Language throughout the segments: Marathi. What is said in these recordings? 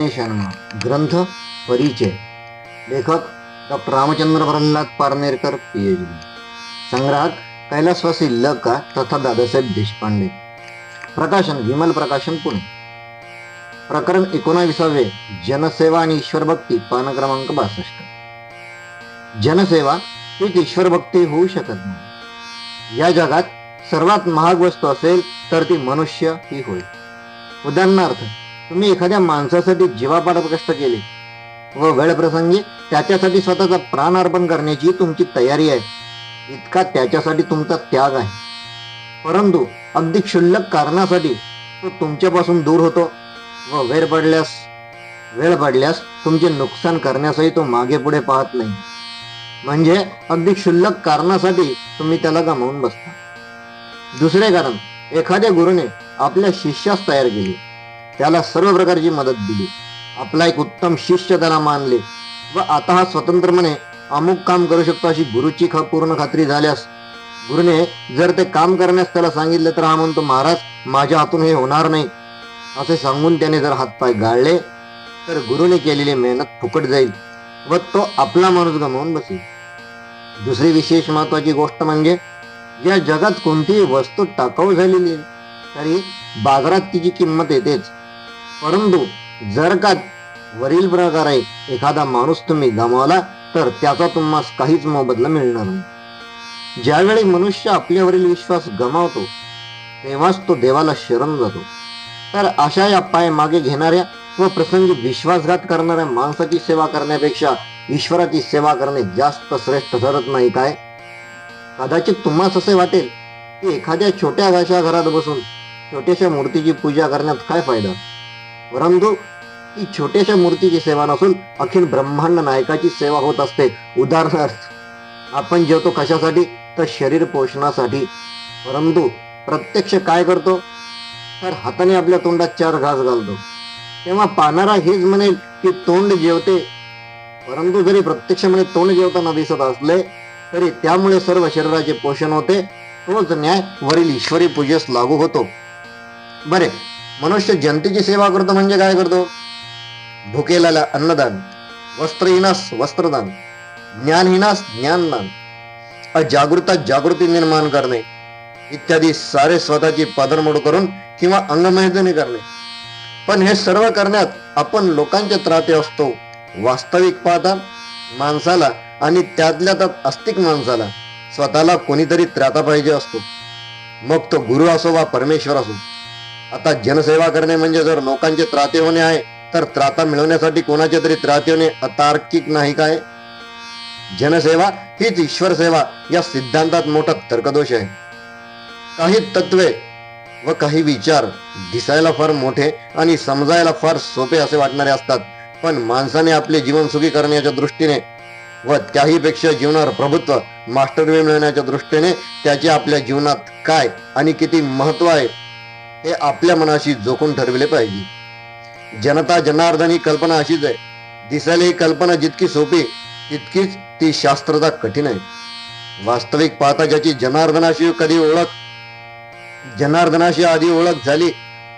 शर्मा ग्रंथ परिचय. लेखक doctor Ramchandra Pralhad Parnerkar P H D संग्राहक कैलासवासी ल का तथा दादासाहेब देशपांडे. प्रकाशन विमल प्रकाशन पुणे. प्रकरण एकोणाविसावे जनसेवा आणि ईश्वरभक्ती पान क्रमांक बासष्ट. जनसेवा हीच ईश्वरभक्ती होऊ शकत नाही. या जगात सर्वात महाग वस्तू असेल तर ती मनुष्य ही होईल उदाहरणार्थ तुम्ही एखाद्या माणसासाठी जीवापाड कष्ट केले व वेळप्रसंगी त्याच्यासाठी स्वतःचा प्राण अर्पण करण्याची तुमची तयारी आहे. इतका त्याच्यासाठी तुमचा त्याग आहे. परंतु अगदी क्षुल्लक कारणासाठी तो तुमच्यापासून दूर होतो व वेळ पडल्यास वेळ पडल्यास तुमचे नुकसान करण्यासही तो मागे पुढे पाहत नाही. म्हणजे अगदी क्षुल्लक कारणासाठी तुम्ही त्याला गमावून बसता. दुसरे कारण एखाद्या गुरुने आपल्या शिष्यास तयार केली. त्याला सर्व प्रकारची मदत दिली. आपला एक उत्तम शिष्य त्याला मानले व आता हा स्वतंत्रपणे अमुक काम करू शकतो अशी गुरुची खा पूर्ण खात्री झाल्यास गुरुने जर ते काम करण्यास त्याला सांगितले तर हा म्हणतो महाराज माझ्या हातून हे होणार नाही. असे सांगून त्याने जर हातपाय गाळले तर गुरुने केलेली मेहनत फुकट जाईल व तो आपला माणूस गमावून बसेल. दुसरी विशेष महत्वाची गोष्ट म्हणजे या जगात कोणतीही वस्तू टाकाऊ झालेली आहे, तरी बाजारात तिची किंमत येतेच. परंतु जर का वरील प्रकारे एखादा माणूस तुम्ही गमावला तर त्याचा तुम्हाला काहीच मोबदला मिळणार नाही. ज्यावेळी मनुष्य आपल्यावरील विश्वास गमावतो तेव्हाच तो देवाला शरण जातो. तर अशा या पाय मागे घेणाऱ्या व प्रसंगी विश्वासघात करणाऱ्या माणसाची सेवा करण्यापेक्षा ईश्वराची सेवा करणे जास्त श्रेष्ठ ठरत नाही काय? कदाचित तुम्हाला असे वाटेल की एखाद्या छोट्या घाशा घरात बसून छोट्याशा मूर्तीची पूजा करण्यात काय फायदा? परंतु ही छोट्याशा मूर्तीची सेवा नसून अखिल ब्रह्मांड नायकाची सेवा होत असते. उदाहरणार्थ आपण जेवतो कशासाठी? तर शरीर पोषणासाठी. परंतु प्रत्यक्ष काय करतो? तर हाताने आपल्या तोंडात चार घास घालतो. तेव्हा पाहणारा हेच म्हणेल की तोंड जेवते. परंतु जरी प्रत्यक्ष म्हणे तोंड जेवताना दिसत असले तरी त्यामुळे सर्व शरीराचे पोषण होते. तोच न्याय वरील ईश्वरी पूजेस लागू होतो. बरे. मनुष्य जनतेची सेवा करतो म्हणजे काय करतो? भुकेला अन्नदान. वस्त्रहीनास वस्त्रदान. ज्ञानहीनास ज्ञानदान. अजागृता जागृती निर्माण करणे. इत्यादी सारे स्वतःची पादरमोड करून किंवा अंगमेदने करणे. पण हे सर्व करण्यात आपण लोकांचे त्राते असतो. वास्तविक पाहता माणसाला आणि त्यातल्या त्यात अस्तिक माणसाला स्वतःला कोणीतरी त्राता पाहिजे असतो. मग तो गुरु असो वा परमेश्वर असो आता जनसेवा करणे म्हणजे जर लोकांचे त्राते होणे आहे तर त्राता मिळवण्यासाठी कोणाचे तरी त्राते होणे अतार्किक नाही काय? जनसेवा हीच ईश्वर सेवा या सिद्धांतात मोठा तर्कदोष आहे. काही तत्वे व काही विचार दिसायला फार मोठे आणि समजायला फार सोपे असे वाटणारे असतात. पण माणसाने आपले जीवन सुखी करण्याच्या दृष्टीने व त्याहीपेक्षा जीवनावर प्रभुत्व मास्टरवे मिळवण्याच्या दृष्टीने त्याचे आपल्या जीवनात काय आणि किती महत्त्व आहे हे आपल्या मनाशी जोखून ठरविले पाहिजे. जनता जनार्दन ही कल्पना अशीच आहे. दिसायला ही कल्पना जितकी सोपी तितकीच ती शास्त्रता कठीण आहे. वास्तविक पाहता ज्याची जनार्दनाशी कधी ओळख जनार्दनाशी आधी ओळख झाली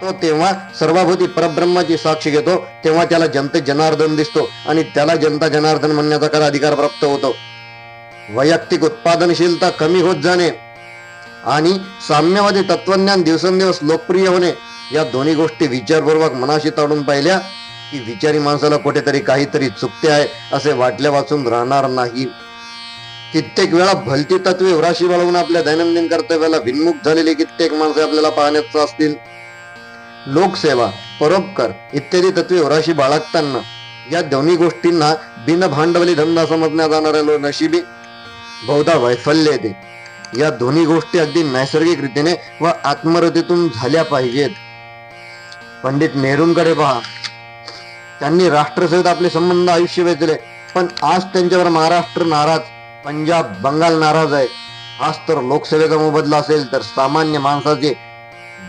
तो तेव्हा सर्वाभूती परब्रह्माची साक्ष घेतो तेव्हा त्याला जनते जनार्दन दिसतो आणि त्याला जनता जनार्दन म्हणण्याचा खरा अधिकार प्राप्त होतो. वैयक्तिक उत्पादनशीलता कमी होत जाणे आणि साम्यवादी तत्वज्ञान दिवसेंदिवस लोकप्रिय होणे या दोन्ही गोष्टी विचारपूर्वक मनाशी ताडून पाहिल्या की विचारी माणसाला कुठेतरी काहीतरी चुकते आहे असे वाटल्या वाचून राहणार नाही. कित्येक वेळा भलती तत्वे उराशी बाळगून आपल्या दैनंदिन कर्तव्याला भिन्मुख झालेली कित्येक माणसे आपल्याला पाहण्यात असतील. लोकसेवा परोपकार इत्यादी तत्वे उराशी बाळगताना या दोन्ही गोष्टींना बिन भांडवली धंदा समजण्यात जाणाऱ्या लो नशिबी. बहुधा वैफल्य येते या दोन्ही गोष्टी अगदी नैसर्गिक रीतीने व आत्मरतीतून झाल्या पाहिजेत. पंडित नेहरूंकडे पहा. त्यांनी राष्ट्रसहित आपले संबंध आयुष्य वेचले पण आज त्यांच्यावर महाराष्ट्र नाराज पंजाब बंगाल नाराज आहे. आज तर लोकसेवेचा मोबदला असेल तर सामान्य माणसाचे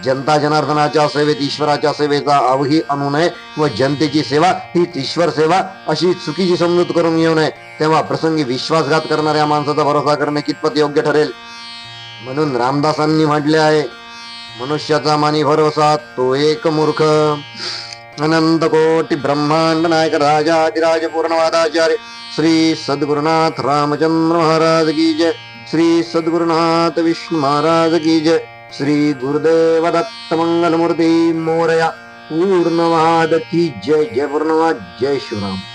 जनता जनार्दनाच्या सेवेत ईश्वराच्या सेवेचा अवही आणू नये व जनतेची सेवा ही ईश्वर सेवा अशी चुकीची समजूत करून येऊ नये. तेव्हा प्रसंगी विश्वासघात करणाऱ्या माणसाचा भरोसा करणे कितपत योग्य ठरेल? म्हणून रामदासांनी म्हटले आहे मनुष्याचा मानी भरोसा तो एक मूर्ख. अनंत कोटी ब्रह्मांड नायक राजाधिराज पूर्णवादाचार्य श्री सद्गुरुनाथ रामचंद्र महाराज की जय श्री सद्गुरुनाथ विष्णु महाराज की जय श्री गुरुदेव दत्त मंगल मोरया पूर्णवाद की जय जय पूर्णवाद जय शिवराम